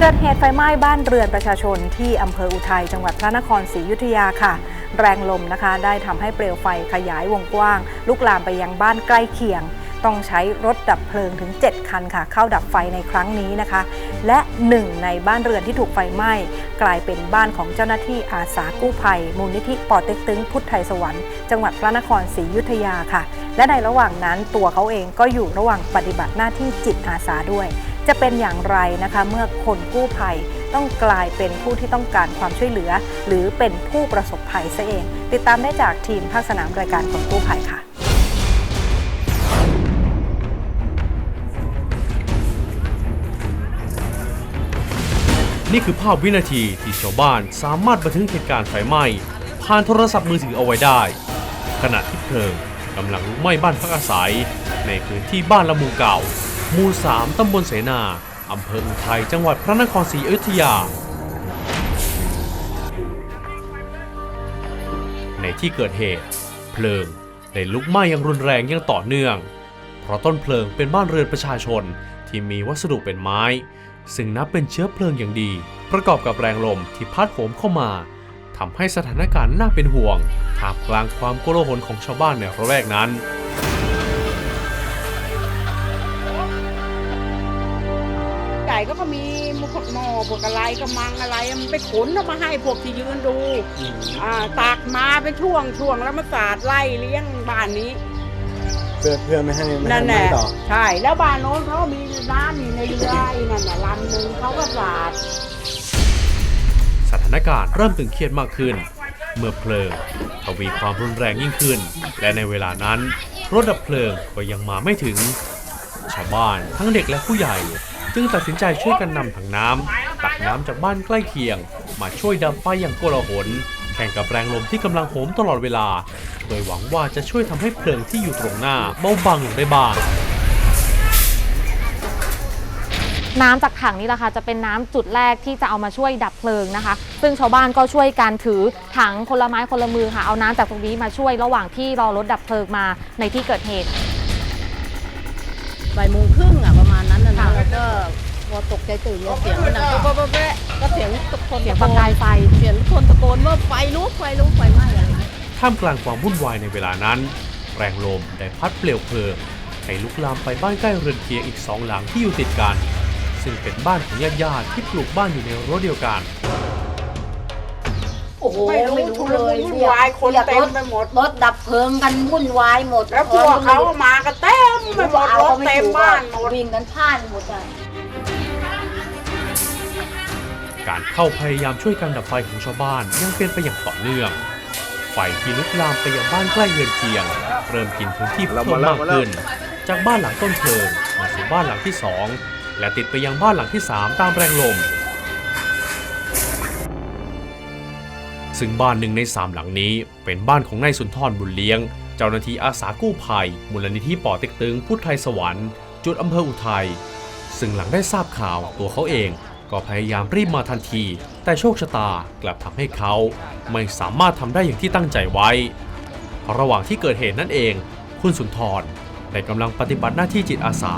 เกิดเหตุไฟไหม้บ้านเรือนประชาชนที่อำเภออุทัยจังหวัดพระนครศรีอยุธยาค่ะ แรงลมนะคะได้ทำให้เปลวไฟขยายวงกว้าง ลุกลามไปยังบ้านใกล้เคียง ต้องใช้รถดับเพลิงถึง 7 คันค่ะ เข้าดับไฟในครั้งนี้นะคะ และหนึ่งในบ้านเรือนที่ถูกไฟไหม้ กลายเป็นบ้านของเจ้าหน้าที่อาสากู้ภัย มูลนิธิปอเต็กตึงพุทธไทยสวรรค์จังหวัดพระนครศรีอยุธยาค่ะ และในระหว่างนั้นตัวเขาเองก็อยู่ระหว่างปฏิบัติหน้าที่จิตอาสาด้วย จะเป็นอย่างไรนะคะ เมื่อคนกู้ภัยต้องกลายเป็นผู้ที่ต้องการความช่วยเหลือ หรือเป็นผู้ประสบภัยซะเอง ติดตามได้จากทีมภาคสนามรายการคนกู้ภัยค่ะนี่คือภาพวินาทีที่ชาวบ้านสามารถบันทึกเหตุการณ์ไฟไหม้ผ่านโทรศัพท์มือถือเอาไว้ได้ ขณะที่เพลิงกำลังลุกไหม้บ้านพักอาศัย ในพื้นที่บ้านละมูเก่า หมู่สามตำบลเสนา อำเภออุทัย จังหวัดพระนครศรีอยุธยา ในที่เกิดเหตุ เพลิงได้ลุกไหม้อย่างรุนแรงอย่างต่อเนื่อง เพราะต้นเพลิงเป็นบ้านเรือนประชาชนที่มีวัสดุเป็นไม้ ซึ่งนับเป็นเชื้อเพลิงอย่างดี ประกอบกับแรงลมที่พัดโหมเข้ามาทำให้สถานการณ์น่าเป็นห่วงท่ามกลางความโกลาหลของชาวบ้านในระแวกนั้น ไก่ก็ก็มีพวกหม้อพวกอะไรก็มังอะไรมันไปขนเอามาให้พวกที่ยืนดูอ่าตากมาเป็นช่วงช่วงแล้วมาสาดไล่เลี้ยงบ้านนี้เพื่อเพื่อไม่ให้ไม่นั่ให้นไหแหม้ละต่อใช่แล้วบ้านโน้นเขาก็มีน้ำอยู่ในเรือไอ้นั่นน่ะลำหนึ่งเขาก็สาด สถานการณ์เริ่มตึงเครียดมากขึ้น เมื่อเพลิงทวีความรุนแรงยิ่งขึ้น และในเวลานั้น รถดับเพลิงก็ยังมาไม่ถึง ชาวบ้านทั้งเด็กและผู้ใหญ่ จึงตัดสินใจช่วยกันนำถังน้ำตักน้ำจากบ้านใกล้เคียง มาช่วยดับไฟอย่างโกลาหลแข่งกับแรงลมที่กำลังโหมตลอดเวลา โดยหวังว่าจะช่วยทำให้เพลิงที่อยู่ตรงหน้าเบาบางลงได้บ้างน้ำจากถังนี้แหละค่ะจะเป็นน้ำจุดแรกที่จะเอามาช่วยดับเพลิงนะคะ ซึ่งชาวบ้านก็ช่วยกันถือถังคนละไม้คนละมือค่ะเอาน้ำจากตรงนี้มาช่วยระหว่างที่รอรถดับเพลิงมาในที่เกิดเหตุบ่ายโมงครึ่ง ก็พอตกใจตื่นเนี่ยเสียงมันดังแป๊ะเป๊ะเป๊ะก็เสียงตะโกนเสียงประกายไฟเสียงคนตะโกนว่าไฟลุกไฟลุกไฟไหม้อะไรอย่างเงี้ยท่ามกลางความวุ่นวายในเวลานั้น แรงลมได้พัดเปลวเพลิงให้ลุกลามไปบ้านใกล้เรือนเคียงอีกสองหลังที่อยู่ติดกัน ซึ่งเป็นบ้านของญาติญาติๆที่ปลูกบ้านอยู่ในรั้วเดียวกัน โอ้โหไม่รู้ไม่ทุรู้นเลยวุ่นวายคนเต็มไปหมด รถดับเพลิงกันวุ่นวายหมดแล้วพวกเขามากันเต็มไปหมดรถเต็มบ้านหมดวิ่งกันพ่านหมดอะการเข้าพยายามช่วยกันดับไฟของชาวบ้านยังเป็นไปอย่างต่อเนื่อง ไฟที่ลุกลามไปยังบ้านใกล้เรือนเคียง เริ่มกินพื้นที่เพิ่มมากขึ้น จากบ้านหลังต้นเพลิงมาสู่บ้านหลังที่สองและติดไปยังบ้านหลังที่สามตามแรงลม ซึ่งบ้านหนึ่งในสามหลังนี้ เป็นบ้านของนายสุนทรบุญเลี้ยง เจ้าหน้าที่อาสากู้ภัย มูลนิธิป่อเต็กตึงพุทธไทยสวรรค์ จุดอำเภออุทัย ซึ่งหลังได้ทราบข่าวตัวเขาเองก็พยายามรีบมาทันที แต่โชคชะตากลับทำให้เขาไม่สามารถทำได้อย่างที่ตั้งใจไว้เพราะระหว่างที่เกิดเหตุนั่นเอง คุณสุนทรได้กำลังปฏิบัติหน้าที่จิตอาสา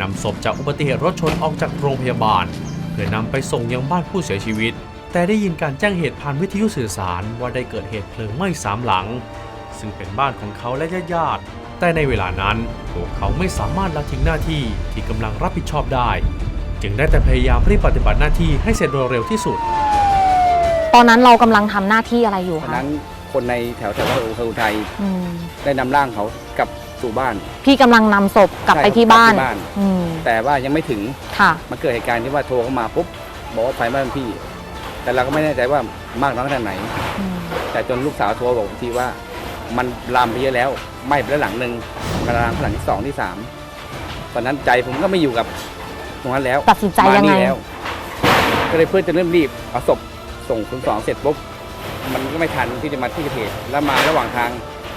นำศพจากอุบัติเหตุรถชนออกจากโรงพยาบาล เพื่อนำไปส่งยังบ้านผู้เสียชีวิต แต่ได้ยินการแจ้งเหตุผ่านวิทยุสื่อสารว่าได้เกิดเหตุเพลิงไหม้สามหลัง ซึ่งเป็นบ้านของเขาและญาติๆแต่ในเวลานั้นพวกเขาไม่สามารถละทิ้งหน้าที่ที่กำลังรับผิดชอบได้ จึงได้แต่พยายามรีบปฏิบัติหน้าที่ให้เสร็จโดยเร็วที่สุด ตอนนั้นเรากำลังทำหน้าที่อะไรอยู่ตอนคะนั้นคนในแถวแถวอำเภออุทัยอืมได้นำร่างเขากลับสู่บ้าน พี่กำลังนำศพกลับใช่ไปที่บ้านกลับที่บ้าน อืมแต่ว่ายังไม่ถึงค่ะมาเกิดเหตุการณ์ที่ว่าโทรเข้ามาปุ๊บบอกว่าไฟไหม้บ้านพี่ แต่เราก็ไม่แน่ใจว่ามากน้อยขนาดไหนอืมแต่จนลูกสาวโทรบอกทีว่ามันลามไปเยอะแล้วไหม้ไปแล้วหลังหนึ่งกำลังหลังที่สองที่สามตอนนั้นใจผมก็ไม่อยู่กับตรงนั้นแล้วตัดสินใจมายังไงนี่แล้ว ก็เลยเพื่อนจะเริ่มรีบเอาศพส่งคุณสองเสร็จปุ๊บมันก็ไม่ทันที่จะมาที่เกิดเหตุแล้วมาระหว่างทาง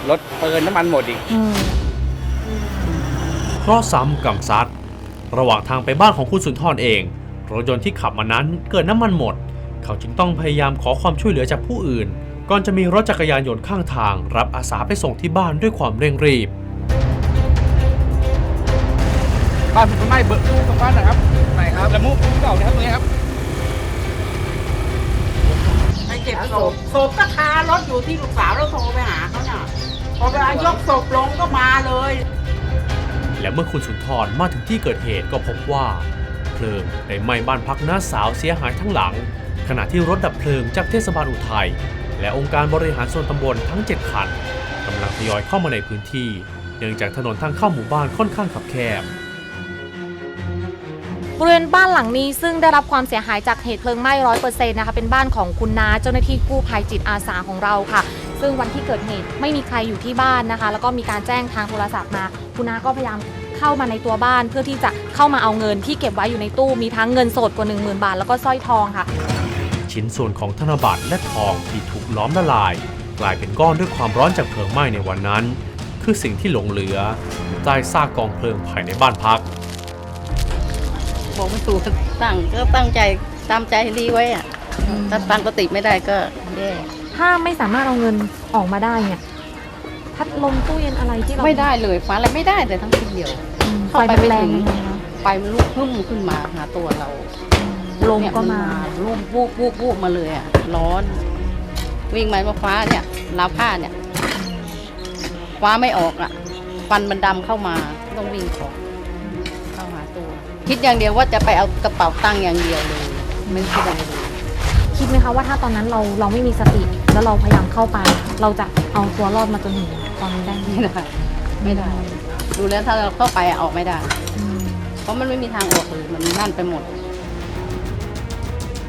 รถเปินน้ำมันหมดอีกอืมเพราะซ้ำกำซัดระหว่างทางไปบ้านของคุณสุนทรเองรถยนต์ที่ขับมานั้นเกิดน้ำมันหมด เขาจึงต้องพยายามขอความช่วยเหลือจากผู้อื่น ก่อนจะมีรถจักรยานยนต์ข้างทาง รับอาสาไปส่งที่บ้านด้วยความเร่งรีบ บ้านผมไหม้เบิกตู้ตรงบ้านนะครับไหนครับละมุกเก่าเนี่ยครับตรงนี้ครับเจ็บศพศพก็คารถอยู่ที่ลูกสาวเราโทรไปหาเขาน่ะพอเวลายกศพลงก็มาเลย และเมื่อคุณสุนทรมาถึงที่เกิดเหตุก็พบว่าเพลิงได้ไหม้บ้านพักน้าสาวเสียหายทั้งหลัง ขณะที่รถดับเพลิงจากเทศบาลอุทัยและองค์การบริหารส่วนตำบลทั้ง 7 คันกำลังทยอยเข้ามาในพื้นที่ เนื่องจากถนนทางเข้าหมู่บ้านค่อนข้างขับแคบบริเวณบ้านหลังนี้ซึ่งได้รับความเสียหายจากเหตุเพลิงไหม้ร้อยเปอร์เซ็นต์นะคะเป็นบ้านของคุณน้าเจ้าหน้าที่กู้ภัยจิตอาสาของเราค่ะ ซึ่งวันที่เกิดเหตุไม่มีใครอยู่ที่บ้านนะคะ แล้วก็มีการแจ้งทางโทรศัพท์มา คุณน้าก็พยายามเข้ามาในตัวบ้านเพื่อที่จะเข้ามาเอาเงินที่เก็บไว้อยู่ในตู้มีทั้งเงินสดกว่า 1 0,000 บาทแล้วก็สร้อยทองค่ะ ชิ้นส่วนของธนบัตรและทองที่ถูกล้อมละลาย กลายเป็นก้อนด้วยความร้อนจากเพลิงไหม้ในวันนั้น คือสิ่งที่หลงเหลืออยู่ใต้ซากกองเพลิงภายในบ้านพัก บอกไม่ถูกตั้งก็ตั้งใจตามใจดีไว้อะถ้าตั้งสติไม่ได้ก็แย่ถ้าไม่สามารถเอาเงินออกมาได้เนี่ยพัดลมตู้เย็นอะไรที่เราไม่ได้เลยฟ้าอะไรไม่ได้เลยทั้งทีเดียวอืมเข้าไฟไปมันไม่แรงถึงนะคะไฟมันลุกพึ่มขึ้นมาหาตัวเรา ลมก็มาลุกวูบวูบวูบมาเลยอะ ร้อน วิ่งมาว่าฟ้าเนี่ยราวผ้าเนี่ยฟ้าไม่ออกอะฟันมันดำเข้ามาต้องวิ่งขอเข้าหาตัว คิดอย่างเดียวว่าจะไปเอากระเป๋าตังค์อย่างเดียวเลยไม่คิดอะไรเลยคิดไหมคะว่าถ้าตอนนั้นเราเราไม่มีสติ แล้วเราพยายามเข้าไป เราจะเอาตัวรอดมาจนถึงตอนนี้ได้ไหมไม่ได้ไม่ได้ ดูแล้วถ้าเราเข้าไปอะออกไม่ได้อืมเพราะมันไม่มีทางออกเลยมันนั่นไปหมด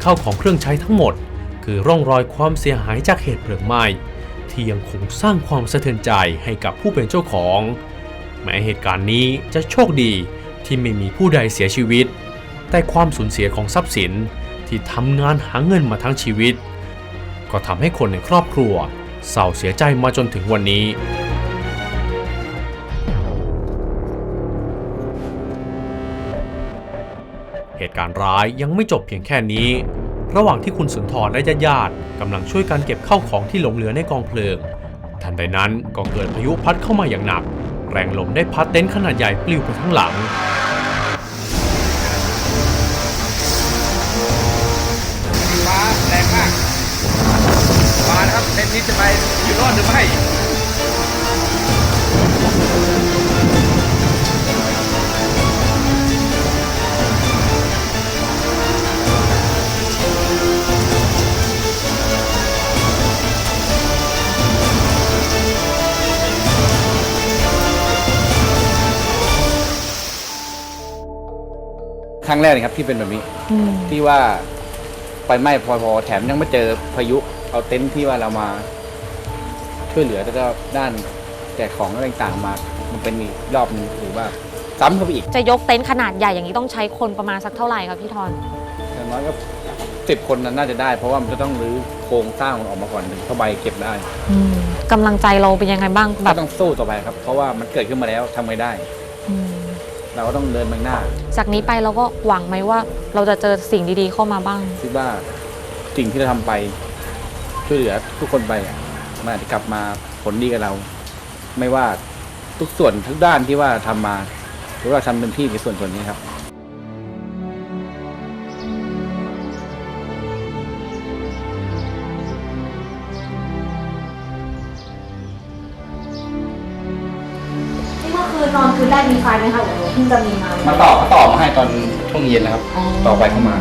เข้าของเครื่องใช้ทั้งหมด คือร่องรอยความเสียหายจากเหตุเพลิงไหม้ที่ยังคงสร้างความสะเทือนใจให้กับผู้เป็นเจ้าของ แม้เหตุการณ์นี้จะโชคดีที่ไม่มีผู้ใดเสียชีวิต แต่ความสูญเสียของทรัพย์สินที่ทำงานหาเงินมาทั้งชีวิต ก็ทำให้คนในครอบครัวเศร้าเสียใจมาจนถึงวันนี้ การร้ายยังไม่จบเพียงแค่นี้ ระหว่างที่คุณสุนทรและญาติๆกำลังช่วยกันเก็บข้าวของที่หลงเหลือในกองเพลิง ทันใดนั้นก็เกิดพายุพัดเข้ามาอย่างหนัก แรงลมได้พัดเต็นท์ขนาดใหญ่ปลิวไปทั้งหลัง ฟ้าแรงมากมานะครับเต็นท์นี้จะไปอยู่รอดหรือไม่ งแรกเลยครับที่เป็นแบบนี้ อืมที่ว่าไฟไหม้พอพอแถมยังไม่เจอพายุ เอาเต็นท์ที่ว่าเรามา ช่วยเหลือแล้วก็ด้านแจกของอะไรต่างๆมา มันเป็นอีกรอบหนึงหรือว่าซ้ำเข้าไปอีกจะยกเต็นท์ขนาดใหญ่อย่างนี้ต้องใช้คนประมาณสักเท่าไหร่คะพี่ทอน อย่างน้อยก็สิบคนนั้นน่าจะได้ เพราะว่ามันจะต้องรื้อโครงสร้างมันออกมาก่อนถึงเข้าใบเก็บได้อืมกำลังใจเราเป็นยังไงบ้างแบก็บต้องสู้ต่อไปครับ เพราะว่ามันเกิดขึ้นมาแล้วทำไงได้ อืม เราก็ต้องเดินไปข้างหน้า จากนี้ไปเราก็หวังไหมว่า เราจะเจอสิ่งดีๆเข้ามาบ้าง คิดว่าสิ่งที่เราทำไป ช่วยเหลือทุกคนไปอะมันอาจจะกลับมาผลดีกับเรา ไม่ว่าทุกส่วนทุกด้านที่ว่าทำมาหรือว่าทำเต็มที่ในส่วนส่วนนี้ครับ นนอนคืนแรกมีไฟไหมคะหรือเพิ่งจะมีมามาต่อมาต่อมาให้ตอนช่วงเย็นนะครับ ต่อไปเข้ามา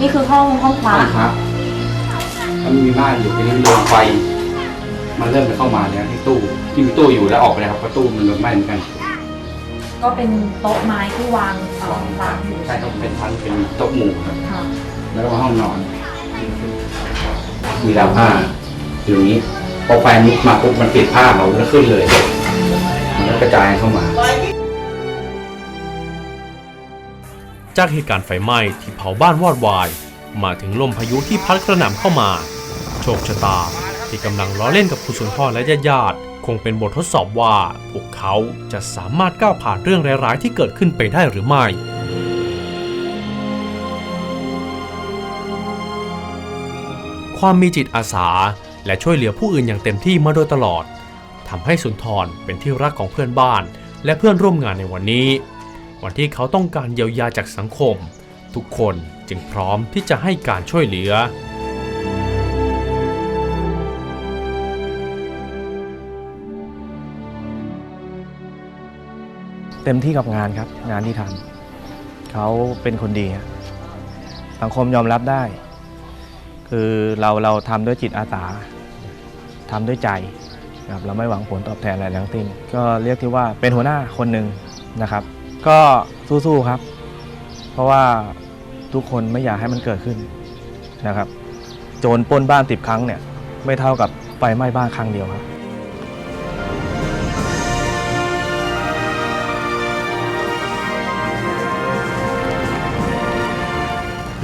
นี่คือห้องห้องพระครับมันมีบ้านอยู่ทีนี้โดนไฟ มันเริ่มจะเข้ามาแล้วที่ตู้ที่มีตู้อยู่แล้วออกไปแล้วครับเพราะตู้มันโดนไหม้เหมือนกันก็เป็นโต๊ะไม้ที่วางเอ่อวางอยู่ใช่ครับเป็นชั้นเป็นโต๊ะหมู่ครับค่ะ แล้วก็ห้องนอน มีราวผ้าอยู่อย่างนี้พอไฟมุกมาปุ๊บมันปิดผ้าเราแล้วขึ้นเลย มันก็กระจายเข้ามา จากเหตุการณ์ไฟไหม้ที่เผาบ้านวอดวาย มาถึงลมพายุที่พัดกระหน่ำเข้ามา โชคชะตาที่กำลังล้อเล่นกับคุณสุนทรและญาติๆคงเป็นบททดสอบว่าพวกเขาจะสามารถก้าวผ่านเรื่องร้ายๆที่เกิดขึ้นไปได้หรือไม่ความมีจิตอาสา และช่วยเหลือผู้อื่นอย่างเต็มที่มาโดยตลอด ทำให้สุนทรเป็นที่รักของเพื่อนบ้าน และเพื่อนร่วมงานในวันนี้ วันที่เขาต้องการเยียวยาจากสังคม ทุกคนจึงพร้อมที่จะให้การช่วยเหลือ เต็มที่กับงานครับ งานที่ทำเขาเป็นคนดีสังคมยอมรับได้ คือเราเราทำด้วยจิตอาสาทำด้วยใจ นะครับเราไม่หวังผลตอบแทนอะไรทั้งสิ้นก็เรียกที่ว่าเป็นหัวหน้าคนหนึ่งนะครับ ก็สู้ๆครับ เพราะว่าทุกคนไม่อยากให้มันเกิดขึ้นนะครับ โจรปล้นบ้านสิบครั้งเนี่ย ไม่เท่ากับไฟไหม้บ้านครั้งเดียวครับ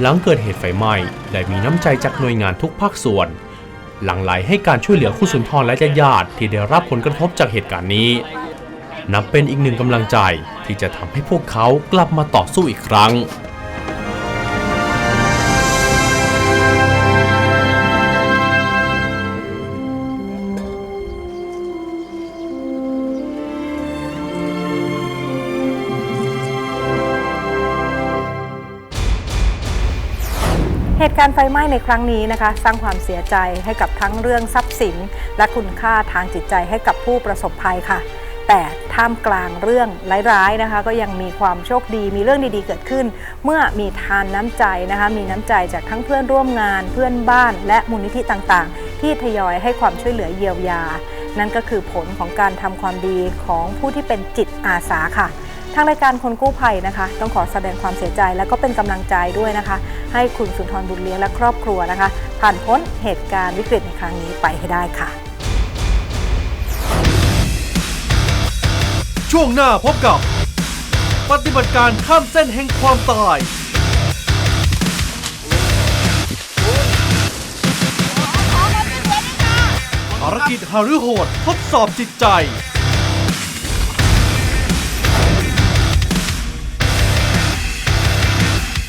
หลังเกิดเหตุไฟไหม้ได้มีน้ำใจจากหน่วยงานทุกภาคส่วน หลั่งไหลให้การช่วยเหลือคุณสุนทรและญาติที่ได้รับผลกระทบจากเหตุการณ์นี้นับเป็นอีกหนึ่งกำลังใจที่จะทำให้พวกเขากลับมาต่อสู้อีกครั้ง เหตุการณ์ไฟไหม้ในครั้งนี้นะคะ สร้างความเสียใจให้กับทั้งเรื่องทรัพย์สิน และคุณค่าทางจิตใจให้กับผู้ประสบภัยค่ะ แต่ท่ามกลางเรื่องร้ายๆนะคะ ก็ยังมีความโชคดีมีเรื่องดีๆเกิดขึ้น เมื่อมีทานน้ำใจนะคะ มีน้ำใจจากทั้งเพื่อนร่วมงาน เพื่อนบ้าน และมูลนิธิต่างๆ ที่ทยอยให้ความช่วยเหลือเยียวยา นั่นก็คือผลของการทำความดีของผู้ที่เป็นจิตอาสาค่ะ ทางรายการคนกู้ภัยนะคะ ต้องขอแสดงความเสียใจและก็เป็นกำลังใจด้วยนะคะ ให้คุณสุนทรบุญเลี้ยงและครอบครัวนะคะ ผ่านพ้นเหตุการณ์วิกฤตในครั้งนี้ไปให้ได้ค่ะ ช่วงหน้าพบกับ ปฏิบัติการข้ามเส้นแห่งความตายภารกิจหารือโหดทดสอบจิตใจ